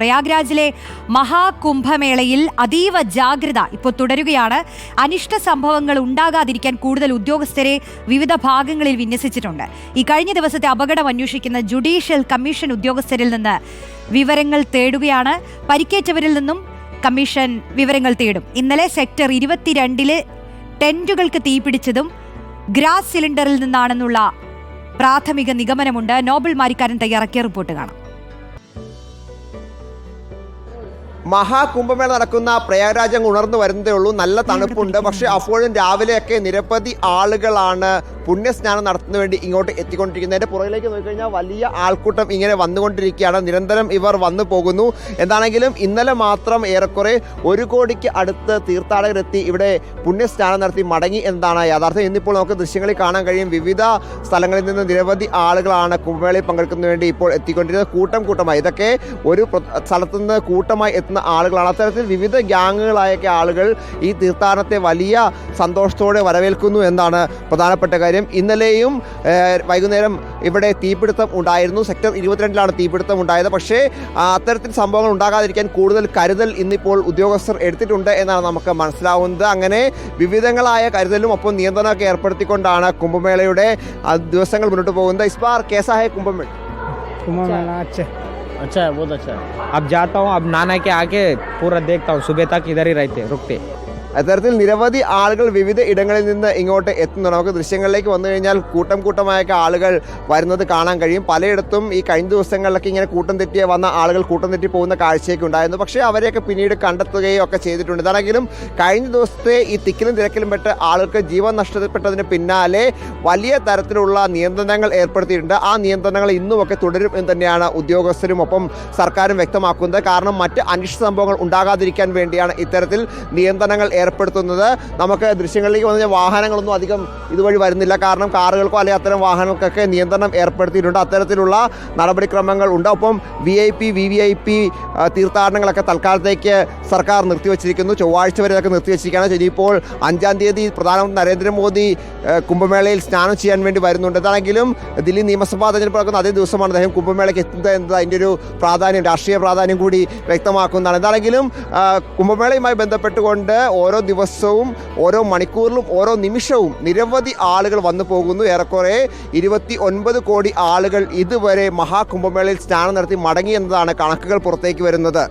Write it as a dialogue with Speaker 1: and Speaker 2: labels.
Speaker 1: പ്രയാഗ്രാജിലെ മഹാകുംഭമേളയിൽ അതീവ ജാഗ്രത ഇപ്പോൾ തുടരുകയാണ്. അനിഷ്ട സംഭവങ്ങൾ ഉണ്ടാകാതിരിക്കാൻ കൂടുതൽ ഉദ്യോഗസ്ഥരെ വിവിധ ഭാഗങ്ങളിൽ വിന്യസിച്ചിട്ടുണ്ട്. ഈ കഴിഞ്ഞ ദിവസത്തെ അപകടം അന്വേഷിക്കുന്ന ജുഡീഷ്യൽ കമ്മീഷൻ ഉദ്യോഗസ്ഥരിൽ നിന്ന് വിവരങ്ങൾ തേടുകയാണ്. പരിക്കേറ്റവരിൽ നിന്നും കമ്മീഷൻ വിവരങ്ങൾ തേടും. ഇന്നലെ സെക്ടർ ഇരുപത്തിരണ്ടിൽ ടെന്റുകൾക്ക് തീപിടിച്ചതും ഗ്രാസ് സിലിണ്ടറിൽ നിന്നാണെന്നുള്ള പ്രാഥമിക നിഗമനമുണ്ട്. നോബൽ മാരിക്കാരൻ തയ്യാറാക്കിയ റിപ്പോർട്ട് കാണാം.
Speaker 2: മഹാകുംഭമേള നടക്കുന്ന പ്രയാഗരാജം ഉണർന്നു വരുന്നതേ ഉള്ളൂ. നല്ല തണുപ്പുണ്ട്. പക്ഷേ അപ്പോഴും രാവിലെയൊക്കെ നിരവധി ആളുകളാണ് പുണ്യസ്നാനം നടത്തുന്ന വേണ്ടി ഇങ്ങോട്ട് എത്തിക്കൊണ്ടിരിക്കുന്നത്. എന്റെ പുറകിലേക്ക് നോക്കിക്കഴിഞ്ഞാൽ വലിയ ആൾക്കൂട്ടം ഇങ്ങനെ വന്നുകൊണ്ടിരിക്കുകയാണ്. നിരന്തരം ഇവർ വന്നു പോകുന്നു. എന്താണെങ്കിലും ഇന്നലെ മാത്രം ഏറെക്കുറെ ഒരു കോടിക്ക് അടുത്ത് തീർത്ഥാടകരെത്തി ഇവിടെ പുണ്യസ്നാനം നടത്തി മടങ്ങി എന്നതാണ് യാഥാർത്ഥ്യം. ഇന്നിപ്പോൾ നമുക്ക് ദൃശ്യങ്ങളിൽ കാണാൻ കഴിയും. വിവിധ സ്ഥലങ്ങളിൽ നിന്ന് നിരവധി ആളുകളാണ് കുംഭമേളയിൽ പങ്കെടുക്കുന്നതിന് വേണ്ടി ഇപ്പോൾ എത്തിക്കൊണ്ടിരുന്നത് കൂട്ടം കൂട്ടമായി. ഇതൊക്കെ ഒരു സ്ഥലത്തുനിന്ന് കൂട്ടമായി നടത്തുന്ന ആളുകളാണ്. അത്തരത്തിൽ വിവിധ ഗ്യാങ്ങുകളായൊക്കെ ആളുകൾ ഈ തീർത്ഥാടനത്തെ വലിയ സന്തോഷത്തോടെ വരവേൽക്കുന്നു എന്നാണ് പ്രധാനപ്പെട്ട കാര്യം. ഇന്നലെയും വൈകുന്നേരം ഇവിടെ തീപിടുത്തം ഉണ്ടായിരുന്നു. സെക്ടർ ഇരുപത്തിരണ്ടിലാണ് തീപിടുത്തം ഉണ്ടായത്. പക്ഷേ അത്തരത്തിൽ സംഭവങ്ങൾ ഉണ്ടാകാതിരിക്കാൻ കൂടുതൽ കരുതൽ ഇന്നിപ്പോൾ ഉദ്യോഗസ്ഥർ എടുത്തിട്ടുണ്ട് എന്നാണ് നമുക്ക് മനസ്സിലാവുന്നത്. അങ്ങനെ വിവിധങ്ങളായ കരുതലും ഒപ്പം നിയന്ത്രണമൊക്കെ ഏർപ്പെടുത്തിക്കൊണ്ടാണ് കുംഭമേളയുടെ ദിവസങ്ങൾ മുന്നോട്ട് പോകുന്നത്. ഇസ്ബാർ കേസായ കുംഭമേള.
Speaker 3: കുംഭമേള അച്ഛൻ. अच्छा है।
Speaker 4: बहुत अच्छा है
Speaker 3: अब जाता हूँ, अब नाना के आके पूरा देखता हूँ, सुबह तक इधर ही रहते, रुकते
Speaker 2: അത്തരത്തിൽ നിരവധി ആളുകൾ വിവിധ ഇടങ്ങളിൽ നിന്ന് ഇങ്ങോട്ട് എത്തുന്നുണ്ട്. നമുക്ക് ദൃശ്യങ്ങളിലേക്ക് വന്നു കഴിഞ്ഞാൽ കൂട്ടം കൂട്ടമായൊക്കെ ആളുകൾ വരുന്നത് കാണാൻ കഴിയും. പലയിടത്തും ഈ കഴിഞ്ഞ ദിവസങ്ങളിലൊക്കെ ഇങ്ങനെ കൂട്ടം തെറ്റിയ വന്ന ആളുകൾ കൂട്ടം തെറ്റി പോകുന്ന കാഴ്ചയൊക്കെ ഉണ്ടായിരുന്നു. പക്ഷേ അവരെയൊക്കെ പിന്നീട് കണ്ടെത്തുകയും ഒക്കെ ചെയ്തിട്ടുണ്ട്. ഇതാണെങ്കിലും കഴിഞ്ഞ ദിവസത്തെ ഈ തിക്കിലും തിരക്കിലും പെട്ട് ആളുകൾക്ക് ജീവൻ നഷ്ടപ്പെട്ടതിന് പിന്നാലെ വലിയ തരത്തിലുള്ള നിയന്ത്രണങ്ങൾ ഏർപ്പെടുത്തിയിട്ടുണ്ട്. ആ നിയന്ത്രണങ്ങൾ ഇന്നുമൊക്കെ തുടരും എന്ന് തന്നെയാണ് ഉദ്യോഗസ്ഥരും ഒപ്പം സർക്കാരും വ്യക്തമാക്കുന്നത്. കാരണം മറ്റ് അനിഷ്ട സംഭവങ്ങൾ ഉണ്ടാകാതിരിക്കാൻ വേണ്ടിയാണ് ഇത്തരത്തിൽ നിയന്ത്രണങ്ങൾ ഏർപ്പെടുത്തുന്നത്. നമുക്ക് ദൃശ്യങ്ങളിലേക്ക് വന്നു കഴിഞ്ഞാൽ വാഹനങ്ങളൊന്നും അധികം ഇതുവഴി വരുന്നില്ല. കാരണം കാറുകൾക്കോ അല്ലെങ്കിൽ അത്തരം വാഹനങ്ങൾക്കൊക്കെ നിയന്ത്രണം ഏർപ്പെടുത്തിയിട്ടുണ്ട്. അത്തരത്തിലുള്ള നടപടിക്രമങ്ങൾ ഉണ്ട്. ഒപ്പം V I P V V I P തീർത്ഥാടനങ്ങളൊക്കെ തൽക്കാലത്തേക്ക് സർക്കാർ നിർത്തിവച്ചിരിക്കുന്നു. ചൊവ്വാഴ്ച വരെ ഇതൊക്കെ നിർത്തിവച്ചിരിക്കുകയാണ്. ഇനിയിപ്പോൾ അഞ്ചാം തീയതി പ്രധാനമന്ത്രി നരേന്ദ്രമോദി കുംഭമേളയിൽ സ്നാനം ചെയ്യാൻ വേണ്ടി വരുന്നുണ്ട്. എന്താണെങ്കിലും ദില്ലി നിയമസഭാ തെരഞ്ഞെടുപ്പ് നടക്കുന്ന അതേ ദിവസമാണ് അദ്ദേഹം കുംഭമേളയ്ക്ക് എത്തുന്നത് എന്നത് അതിന്റെ ഒരു പ്രാധാന്യം രാഷ്ട്രീയ പ്രാധാന്യം കൂടി വ്യക്തമാക്കുന്നതാണ്. എന്താണെങ്കിലും കുംഭമേളയുമായി ബന്ധപ്പെട്ടുകൊണ്ട് ഓരോ ദിവസവും ഓരോ മണിക്കൂറിലും ഓരോ നിമിഷവും നിരവധി ആളുകൾ വന്നു പോകുന്നു. ഏറെക്കുറെ ഇരുപത്തി ഒൻപത് കോടി ആളുകൾ ഇതുവരെ മഹാകുംഭമേളയിൽ സ്നാനം നടത്തി മടങ്ങി എന്നതാണ് കണക്കുകൾ പുറത്തേക്ക് വരുന്നത്.